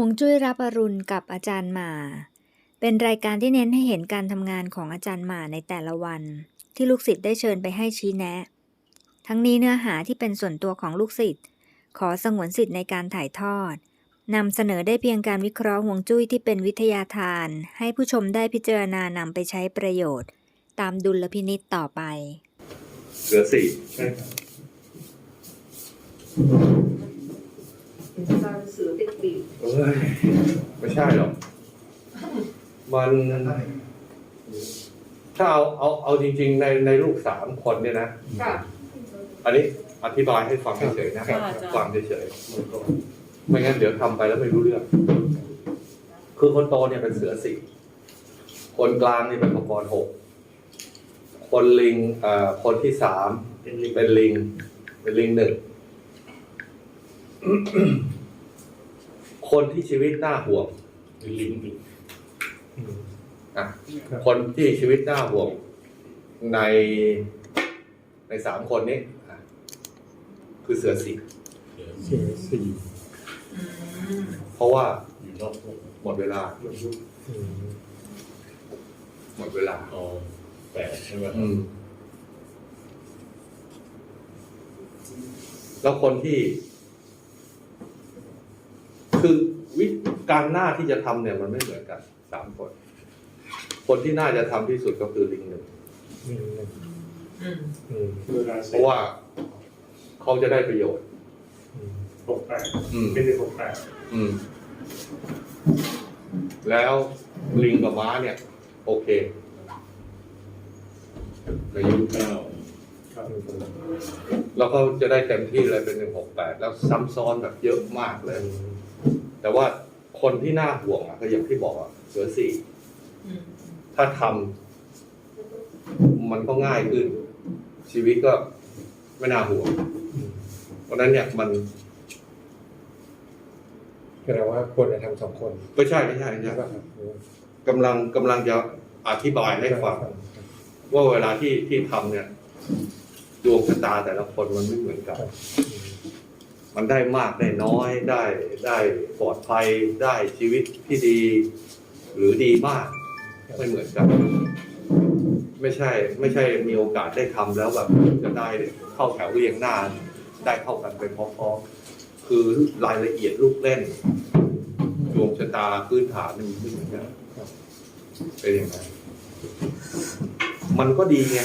วงจุ้ยรับอรุณกับอาจารย์หมา เป็นรายการที่เน้นให้เห็นการทำงานของอาจารย์หมาในแต่ละวัน ที่ลูกศิษย์ได้เชิญไปให้ชี้แนะ ทั้งนี้เนื้อหาที่เป็นส่วนตัวของลูกศิษย์ขอสงวนสิทธิ์ในการถ่ายทอดนำเสนอได้เพียงการวิเคราะห์ฮวงจุ้ยที่เป็นวิทยาทาน ให้ผู้ชมได้พิจารณานำไปใช้ประโยชน์ ตามดุลพินิษต่อไป เหลือสี่ใช่ครับ เป็นสไตล์เสือติดปีกเอ้ยไม่ใช่หรอก มัน ถ้าเอาเอาเอาจริง ๆ ในในลูกสามคนเนี่ยนะ ค่ะ อันนี้อธิบายให้ฟังเฉยๆนะครับฟังเฉยๆไม่งั้นเดี๋ยวทำไปแล้วไม่รู้เรื่อง คือคนโตเนี่ยเป็นเสือสี่คนกลางนี่เป็นมังกรหกคนลิงเอ่อคนที่สามเป็นลิง เป็นลิง เป็นลิงหนึ่ง คนที่ชีวิตน่าห่วงเป็นลิงอีกอะครับคนที่ชีวิตน่าห่วง ในในสามคนนี้อะคือเสือสิงห์เสือสี่เพราะว่าอยู่นอกวงหมดเวลาอืมหมดเวลาอ๋อแปดใช่ไหมอืมแล้วคนที่ คือวิธีการหน้าที่จะทำเนี่ยมันไม่เหมือนกันสามคน คนที่น่าจะทำที่สุดก็คือลิงหนึ่งหนึ่งหนึ่งอืมอืมเวลาเพราะว่าเขาจะได้ประโยชน์หกแปดอืมเป็นเลขหกแปดอืมแล้วลิงกับม้าเนี่ย โอเคในยุคเก้าครับแล้วเขาจะได้เต็มที่เลยเป็นหนึ่งหกแปดแล้วซ้ำซ้อนแบบเยอะมากเลย แต่ว่าคนที่น่าห่วงอะก็อย่างที่บอกอะเสือสี่อืมถ้าทำมันก็ง่ายขึ้น ชีวิตก็ไม่น่าห่วง เพราะฉะนั้นเนี่ยมันแปลว่าควรจะทำสองคนไม่ใช่ไม่ใช่ไม่ใช่ใช่ป่ะครับกำลังกำลังจะอธิบายให้ฟังว่าเวลาที่ที่ทำเนี่ย ดวงชะตาแต่ละคนมันไม่เหมือนกัน มันได้มากได้น้อยได้ได้ปลอดภัยได้ชีวิตที่ดี หรือดีมากไม่เหมือนกัน ไม่ใช่ ไม่ใช่มีโอกาสได้ทำแล้วแบบจะได้เข้าแถวเรียงหน้าได้เข้ากันเป็นพร้อมๆคือรายละเอียดลูกเล่นดวงชะตาพื้นฐานมันไม่เหมือนกันเป็นอย่างไรมันก็ดีไง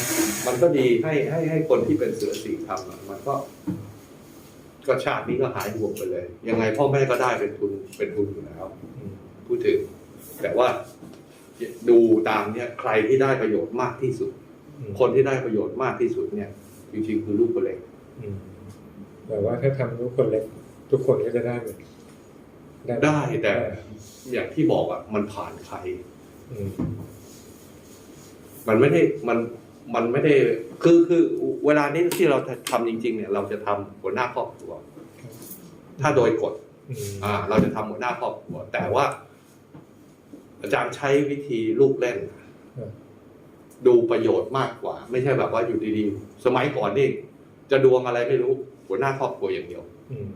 มันก็ดีให้ให้ให้คนที่เป็นเสือสีทำมันก็ ก็ชาตินี้ก็หายห่วงไปเลย ยังไงพ่อแม่ก็ได้เป็นทุนเป็นทุนอยู่แล้วพูดถึง แต่ว่าดูตามเนี่ยใครที่ได้ประโยชน์มากที่สุด คนที่ได้ประโยชน์มากที่สุดเนี่ย จริงๆคือลูกคนเล็กแต่ว่าถ้าทำทุกคนเล็ก ทุกคนก็จะได้เหมือนได้แต่อย่างที่บอกอะ มันผ่านใครอืมมันไม่ได้มัน มันไม่ได้คือคือเวลานี้ที่เราทำจริง ๆ เนี่ย เราจะทำหัวหน้าครอบครัว ถ้าโดยกฎอืมอ่า เราจะทำหัวหน้าครอบครัว แต่ว่า อาจารย์ใช้วิธีลูกเล่น ดูประโยชน์มากกว่า ไม่ใช่แบบว่าอยู่ดีๆ สมัยก่อนนี่จะดวงอะไรไม่รู้ หัวหน้าครอบครัวอย่างเดียวอืม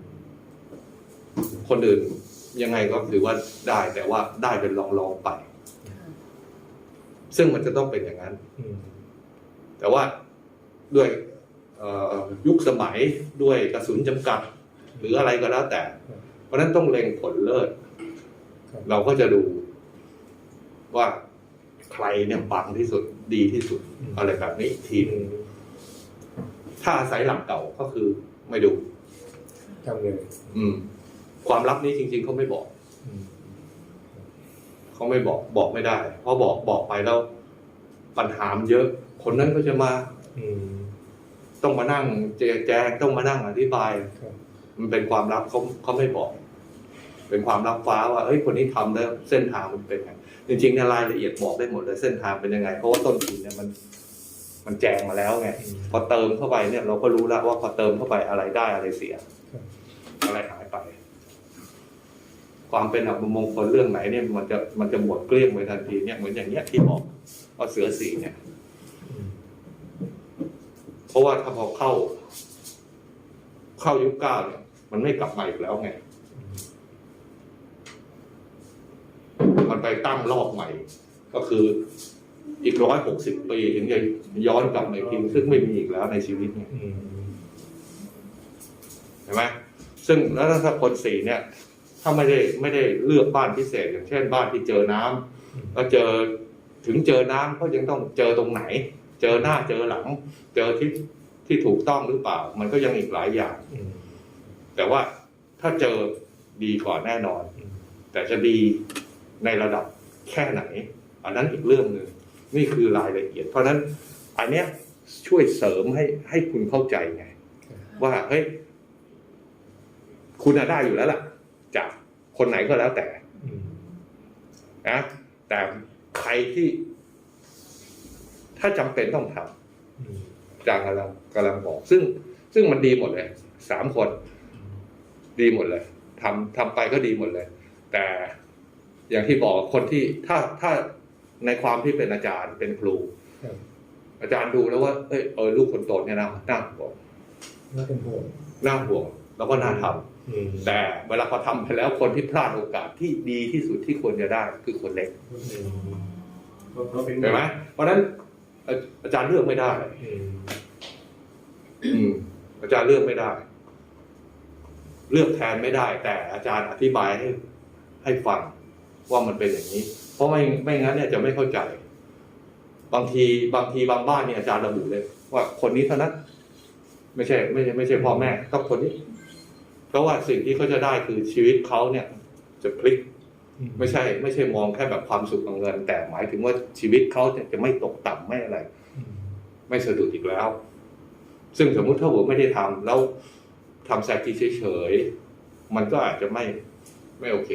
คนอื่นยังไงก็ถือว่าได้แต่ว่าได้เป็นลองๆไป ซึ่งมันจะต้องเป็นอย่างนั้นอืม แต่ว่าด้วยเอ่อยุคสมัยด้วยกระสุนจำกัด หรืออะไรก็แล้วแต่ เพราะฉะนั้นต้องเล็งผลเลิศครับเราก็จะดูว่าใครเนี่ยปังที่สุดดีที่สุด อะไรแบบนี้อีกทีหอืนึงมถ้าอาศัยหลักเก่าก็คือไม่ดูทำเลยอืม ความลับนี้จริง ๆเขาไม่บอกอืมเขาไม่บอกบอกไม่ได้ เพราะบอกบอกไปแล้วปัญหามันเยอะ คนนั้นก็จะมาอืมต้องมานั่งแจแจงต้องมานั่งอธิบายครับมันเป็นความลับเขาเขาไม่บอก เป็นความลับฟ้าว่าเฮ้ยคนนี้ทำแล้วเส้นทางมันเป็นไงจริงๆเนี่ยรายละเอียดบอกได้หมดเลยเส้นทางเป็นยังไง เพราะว่าต้นทุนเนี่ยมันมันแจงมาแล้วไงอืมพอเติมเข้าไปเนี่ย เราก็รู้แล้วว่าพอเติมเข้าไปอะไรได้อะไรเสียครับอะไรหายไป ความเป็นอับมงคลเรื่องไหนเนี่ยมันจะมันจะหมดเกลี้ยงไปทันทีเนี่ยเหมือนอย่างเนี้ยที่บอกว่าเสือสีเนี่ยอืมเพ ราะว่าถ้าพอเข้า เข้ายุคเก้าเนี่ย มันไม่กลับมาอีกแล้วไงอืมไปตั้งรอบใหม่ ก็คืออีกร้อยหกสิบปีถึงจะย้อนกลับมาอีกทีซึ่งไม่มีอีกแล้วในชีวิตเนี่ยอืมเห็นไหมซึ่งแล้วถ้าคนสี่เนี่ย ถ้าไม่ได้ไม่ได้เลือกบ้านพิเศษ อย่างเช่นบ้านที่เจอน้ำแล้วเจอถึงเจอน้ำก็ยังต้องเจอตรงไหน เจอหน้าเจอหลัง เจอที่ที่ถูกต้องหรือเปล่า มันก็ยังอีกหลายอย่าง แต่ว่าถ้าเจอดีก่อนแน่นอน แต่จะดีในระดับแค่ไหน อันนั้นอีกเรื่องหนึ่งนี่คือรายละเอียด เพราะนั้นอันเนี้ยช่วยเสริมให้ให้คุณเข้าใจไง ว่าเฮ้ยคุณน่ะได้อยู่แล้วล่ะ จากคนไหนก็แล้วแต่อืมนะแต่ใครที่ ถ้าจำเป็นต้องทำอืมอาจารย์กำลังกำลังบอก ซึ่งซึ่งมันดีหมดเลยสามคน ดีหมดเลยทำทำไปก็ดีหมดเลย แต่อย่างที่บอกคนที่ถ้าถ้าในความที่เป็นอาจารย์เป็นครูครับอาจารย์ดูแล้วว่าเอยเออลูกคนโตเนี่ยนะน่าห่วงน่าเป็นห่วงน่าห่วงแล้วก็น่าทำอืมแต่เวลาเขาทำไปแล้วคนที่พลาดโอกาสที่ดีที่สุดที่ควรจะได้คือคนเล็กอืมเพราะเป็นเห็นไหมเพราะฉะนั้น อาอาจารย์เลือกไม่ได้อืมอืมอาจารย์เลือกไม่ได้ เลือกแทนไม่ได้ แต่อาจารย์อธิบายให้ให้ฟังว่ามันเป็นอย่างนี้ เพราะไม่ไม่งั้นเนี่ยจะไม่เข้าใจ บางทีบางทีบางบ้านเนี่ยอาจารย์ระบุเลย ว่าคนนี้เท่านั้นไม่ใช่ ไม่ใช่ไม่ใช่พ่อแม่ต้องคนนี้ เพราะว่าสิ่งที่เขาจะได้คือชีวิตเขาเนี่ย จะพลิก ไม่ใช่ไม่ใช่มองแค่แบบความสุขของเงิน แต่หมายถึงว่าชีวิตเขาเนี่ยจะไม่ตกต่ำไม่อะไรอืมไม่สะดุดอีกแล้ว ซึ่งสมมุติถ้าผมไม่ได้ทำแล้วทำแซกีเฉยๆมันก็อาจจะไม่ไม่โอเค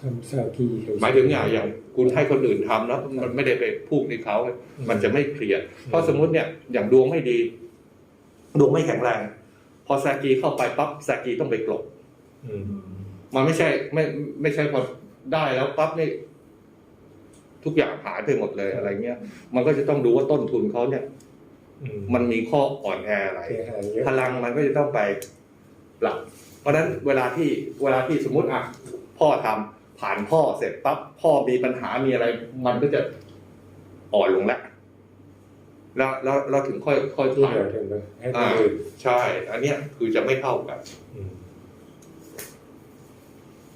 ทำซากีเฉๆหมายถึงอย่างอย่างคุณให้คนอื่นทำแล้วมันไม่ได้ไปพูดในเขา มันจะไม่เคลียร์เพราะสมมุติเนี่ย อย่างดวงไม่ดี ดวงไม่แข็งแรง พอแซกีเข้าไปปั๊บแซกีต้องไปกลบอื มมันไม่ใช่ไม่ไม่ใช่พอได้แล้วปั๊บนี่ทุกอย่างหายไปหมดเลยอะไรเงี้ย มันก็จะต้องดูว่าต้นทุนเขาเนี่ย อืม มันมีข้ออ่อนแออะไรเสียหายเยอะพลังมันก็จะต้องไปปรับ เพราะฉะนั้นเวลาที่เวลาที่สมมุติอะพ่อทำผ่านพ่อเสร็จปั๊บพ่อมีปัญหามีอะไร มันก็จะอ่อนลงแล้วแล้วแล้วเราถึงค่อยค่อยที่ผ่าเหนลือถึงไปให้คอ่านอื่นใช่ อันเนี้ยคือจะไม่เท่ากัน อืม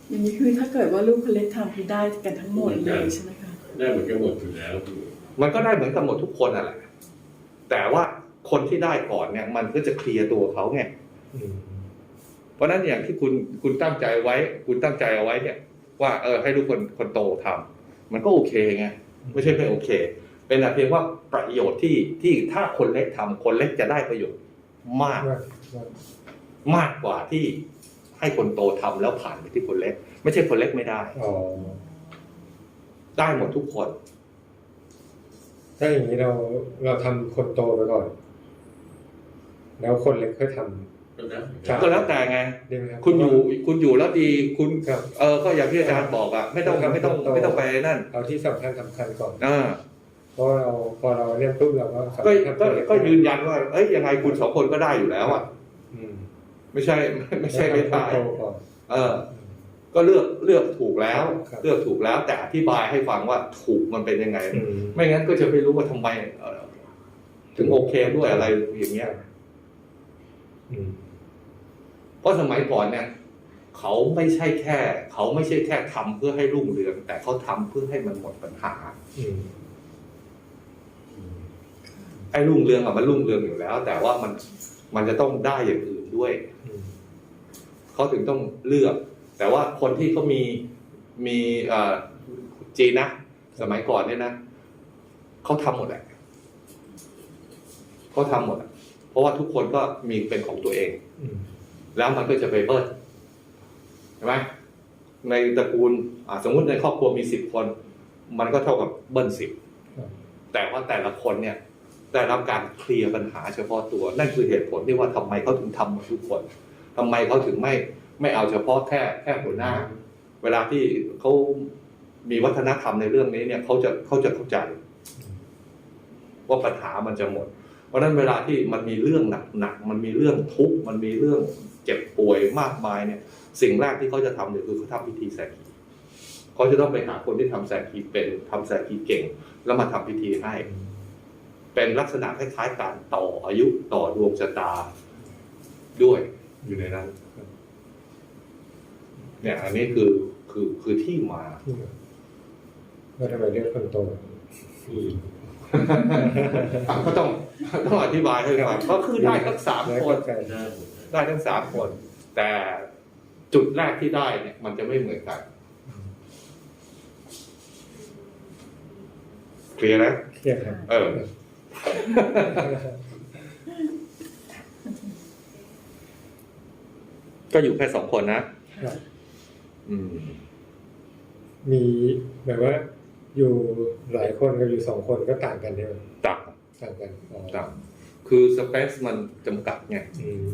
อย่างนี้คือถ้าเกิดว่าลูกคนเล็กทำคือได้กันทั้งหมดเลยใช่ไหมคะได้เหมือนกันหมดอยู่แล้วคือมันก็ได้เหมือนกันหมดทุกคนน่ะแหละแต่ว่าคนที่ได้ก่อนเนี่ย มันก็จะเคลียร์ตัวเขาไงอืมเพราะฉะนั้นอย่างที่คุณคุณตั้งใจไว้ คุณตั้งใจเอาไว้เนี่ย ว่าเออให้ลูกคนคนโตทำมันก็โอเคไงไม่ใช่ไม่โอเค เป็นแต่เพียงว่าประโยชน์ที่ที่ถ้าคนเล็กทำคนเล็กจะได้ประโยชน์มากว่าว่ามากกว่าที่ ให้คนโตทำแล้วผ่านไปที่คนเล็ก ไม่ใช่คนเล็กไม่ได้อ๋อได้หมดทุกคน ถ้าอย่างนี้เราเราทำคนโตไปก่อน แล้วคนเล็กค่อยทำก็ได้ครับก็แล้วแต่ไงได้ไหมครับคุณอยู่คุณอยู่แล้วดีคุณครับเออก็อย่างที่อาจารย์บอกอะไม่ต้องไม่ต้องไม่ต้องไปนั่นเอาที่สำคัญสำคัญก่อนอ่าเพราะเราพอเราเนี่ยปุ๊บเราก็สามารถก็ทำก็ตัวเล็ก็ยืนยันว่า เอ้ยยังไงคุณสองคนก็ได้อยู่แล้วอะอืม ไม่ใช่ไม่ใช่ไม่ได้โตก่อนเออ ก็เลือกเลือกถูกแล้วครับเลือกถูกแล้ว แต่อธิบายให้ฟังว่าถูกมันเป็นยังไงอืมไม่งั้นก็จะไม่รู้ว่าทำไมเอ่อถึงโอเคด้วยอะไรอย่างเงี้ยอืมเพราะสมัยก่อนเนี่ยเขาไม่ใช่แค่ เขาไม่ใช่แค่ทำเพื่อให้รุ่งเรือง แต่เขาทำเพื่อให้มันหมดปัญหาอืมไอ้รุ่งเรืองอะมันรุ่งเรืองอยู่แล้ว แต่ว่ามันมันจะต้องได้อย่างอื่น ด้วยอืมเขาถึงต้องเลือก แต่ว่าคนที่เขามีมีเอ่อจีนนะ สมัยก่อนเนี่ยนะเขาทำหมดแหละเขาทำหมดอะเพราะว่าทุกคนก็มีเป็นของตัวเองอืมแล้วมันก็จะไปเบิ้ลใช่ไหมในตระกูลอ่าสมมุติในครอบครัวมีสิบคน มันก็เท่ากับเบิ้ลสิบครับแต่ว่าแต่ละคนเนี่ย ได้รับการเคลียร์ปัญหาเฉพาะตัว นั่นคือเหตุผลที่ว่าทำไมเขาถึงทำหมดทุกคนทำไมเขาถึงไม่ไม่เอาเฉพาะแค่แค่หัวหน้า เวลาที่เขามีวัฒนธรรมในเรื่องนี้เนี่ยเขาจะเขาจะเข้าใจ ว่าปัญหามันจะหมด เพราะนั้นเวลาที่มันมีเรื่องหนักๆมันมีเรื่องทุกข์มันมีเรื่องเจ็บป่วยมากมายเนี่ย สิ่งแรกที่เขาจะทำเนี่ยคือเขาทำพิธีแสกีเขาจะต้องไปหาคนที่ทำแสกีเป็นทำแสกีเก่ง แล้วมาทำพิธีให้ เป็นลักษณะคล้ายๆการต่ออายุต่อดวงชะตาด้วยอยู่ในนั้น เนี่ย อันนี้คือคือคือที่มาว่าทำไมเรียกคนโตอืมก็ต้องต้องอธิบายให้ฟังก็คือได้ทั้งสามแล้วคก็นแฟนได้ได้ทั้งสามคน แต่จุดแรกที่ได้เนี่ย มันจะไม่เหมือนกันเคลียร์นะเครียดครับเออ ก็อยู่แค่สองคนนะครับ อืม มีแบบว่า อยู่หลายคนกับอยู่สองคนก็ต่างกันใช่ไหมต่างต่างกันอ๋อต่างคือสเปซมันจำกัดไง อืม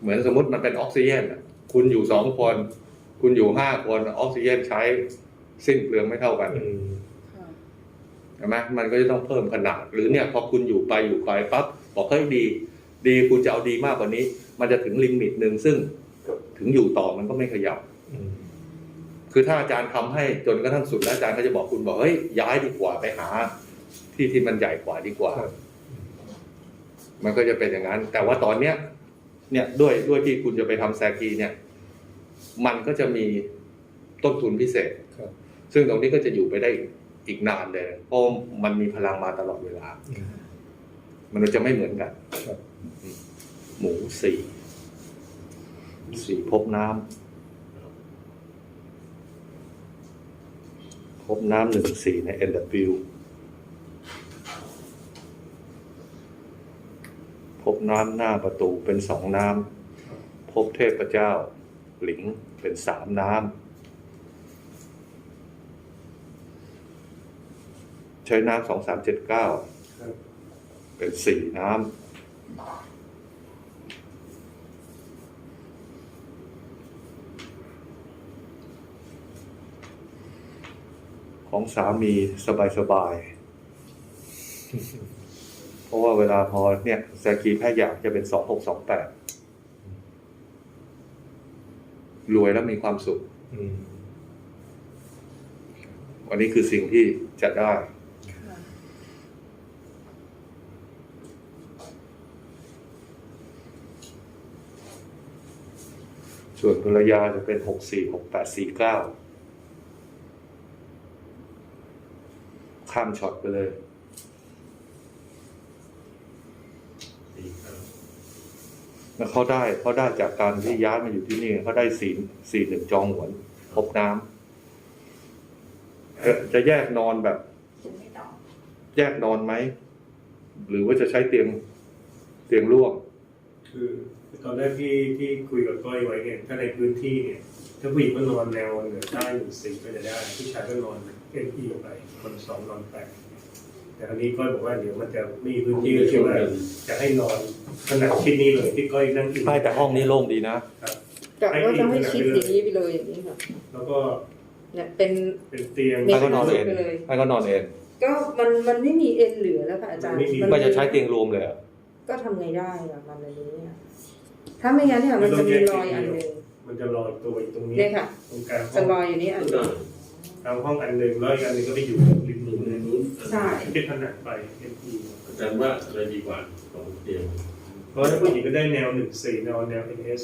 เหมือนสมมติมันเป็นออกซิเจนอะคุณอยู่สองคน คุณอยู่ห้าคนออกซิเจนใช้สิ้นเปลืองไม่เท่ากัน อืมค่ะ ใช่ไหมมันก็จะต้องเพิ่มขนาด หรือเนี่ยพอคุณอยู่ไปอยู่ไปปั๊บบอกเฮ้ยดี ดีคุณจะเอาดีมากกว่านี้ มันจะถึงลิมิตหนึ่งซึ่งถึงอยู่ต่อมันก็ไม่ขยับอืมคือถ้าอาจารย์ทำให้จนกระทั่งสุดแล้วอาจารย์ก็จะบอกคุณบอกเฮ้ยย้ายดีกว่าไปหา ที่ที่มันใหญ่กว่าดีกว่าครับมันก็จะเป็นอย่างนั้น แต่ว่าตอนเนี้ย เนี่ยด้วยด้วยที่คุณจะไปทำแซกีเนี่ย มันก็จะมีต้นทุนพิเศษครับซึ่งตรงนี้ก็จะอยู่ไปได้ อีกนานเลยเพราะมันมีพลังมาตลอดเวลาอืมมันจะไม่เหมือนกันครับหมูสี่สี่พบน้ำพบน้ำหนึ่งสี่ใน NW พบน้ำหน้าประตูเป็นสองน้ำพบเทพเจ้า หลิงเป็นสามน้ำ ใช้น้ำสองสามเจ็ดเก้าครับเป็นสี่น้ำของสามีสบายๆเพราะว่าเวลาพอเนี่ยแซกีแพทย์อยากจะเป็นสองหกสองแปดรวยแล้วมีความสุขอืมวันนี้คือสิ่งที่จะได้ ส่วนภรรยาจะเป็นหกสี่หกแปดสี่เก้าข้ามช็อตไปเลยสี่ครับแล้วเขาได้เขาได้จากการที่ย้ายมาอยู่ที่นี่เขาได้สี่สี่หนึ่งจองหวนพบน้ำเอ่อจะแยกนอนแบบ แยกนอนไหม หรือว่าจะใช้เตียงเตียงร่วมคือ ตอนแรกที่ที่คุยกับก้อยไว้เนี่ยถ้าในพื้นที่เนี่ยถ้าผู้หญิงก็นอนแนวเหนือใต้หนึ่งสี่ก็จะได้ ผู้ชายก็นอนเอ็นอีไป คนสองนอนแปดแต่คราวนี้ก้อยบอกว่าเดี๋ยวมันจะไม่มีพื้นที่ก็คือว่าจะให้นอนขนาดชิ้นนี้เลยที่ก้อยนั่งอยู่ใช่แต่ห้องนี้โล่งดีนะกะว่าจะให้คิดอย่างนี้ไปเลยอย่างนี้ค่ะแล้วก็เนี่ยเป็นเป็นเตียงมีให้ก็นอนเองไปเลยให้ก็นอนเองก็มันมันไม่มีเอ็นเหลือแล้วค่ะอาจารย์ไม่มีมันก็จะใช้เตียงรวมเลยอะก็ทำไงได้อะมันอันนี้อะ ถ้าไม่งั้นเนี่ยมันจะมีรอยอันหนึ่งมันจะลอยตัวอยู่ตรงนี้เนี่ยค่ะ ตรงกลางห้จะองรอยอยู่นี่อันหก็นึ่งได้กลางห้องอันหนึ่งแล้วอีกอันหนึ่งก็ไปอยู่ริมตรนู้งนเลยนู้นใช่ที่ขนาดไปเอ็นอีอาจารย์ว่าอะไรดีกว่าสองเตียงเพราะถ้าผู้หญิงก็ได้แนวหนึ่งสี่นอนแนว NS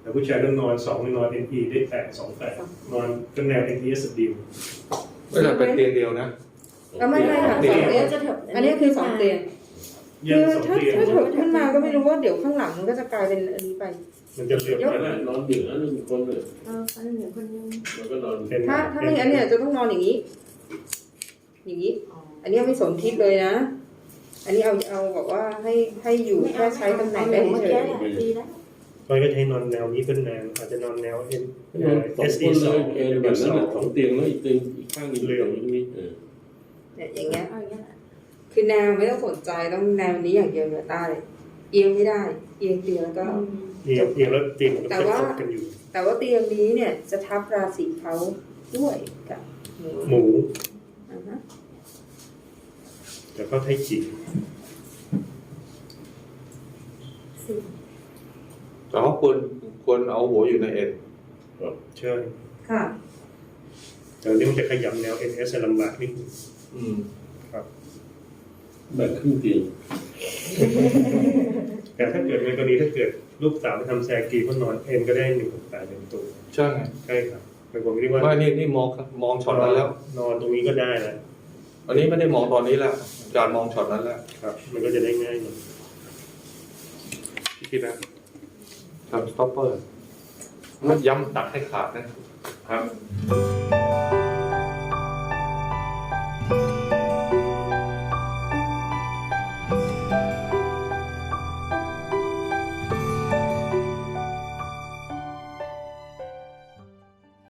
แต่ผู้ชายต้องนอนสองนอน NE ได้แปดสองแปดนอนก็แนว NES ดิวไม่ใช่เป็นเตียงเดียวนะเอาไม่ไม่ค่ะสองเตียงอันนี้คือสองเตียงเยี่ยคืมอสองถ้าเตียงถ้าเถิดขึ้นมาก็ไม่รู้ว่าเดี๋ยวข้างหลังมันก็จะกลายเป็นอันนี้ไปมันจะเหลือยกไปก็ได้นอนดึกแล้วหนึ่งคนเลยเอออันหนึ่งคนนึงแล้วก็นอนเป็นถ้าถ้าไม่งั้นเนี่ยจะต้องนอนอย่างนี้ อย่างนี้ อันนี้ไม่สนทิศเลยนะ อันนี้เอาเอาแบบว่าให้ให้อยู่แค่ใช้ตำแหน่งได้เฉยดีแล้วก้อยก็จะให้นอนแนวนี้เป็นแนวอาจจะนอนแนว N นอนสอง SE คนสเลอยงเออแบบนั้นน่ะสองเตียงแล้วอีกเตียงอีกข้างหนึงอยู่ตรงนี้เออๆเนี่ยอย่างเงี้ย คือแนวไม่ต้องสนใจต้องแนวนี้อย่างเดียวเหนือใต้เอียงไม่ได้ เอียงเตียงแล้วก็เอียงเอียงแล้วเตียงมันแต่ก็ว่าจะกันอยู่ แต่ว่าเตียงนี้เนี่ยจะทับราศีเขาด้วยกับหมูหมูอ่าฮะแต่ก็ไทยจิแต่ว่าควรควรเอาหัวอยู่ในเอ็นใช่ค่ะแต่อันนี้มันจะขยำแนว NS ลำบากนิดนึงอืม แบบครึ่งเตียงแต่ถ้าเกิดในกรณีถ้าเกิดลูกสาวไปทำแซกีก็นอนเอ็นก็ได้หนึ่งแปดหนึ่งตัวใช่ไงใช่ครับเป็นผมคิดว่าว่านี่นี่มองมองช็อตนั้นแล้ว นอนตรงนี้ก็ได้แล้วอันนี้ไม่ได้มองตอนนี้แล้วอาจารย์มองช็อตนั้นแล้วครับ มันก็จะได้ง่ายหน่อยพี่คิดนะทำสต็อปเปอร์มันย้ำตัดให้ขาดนะครับ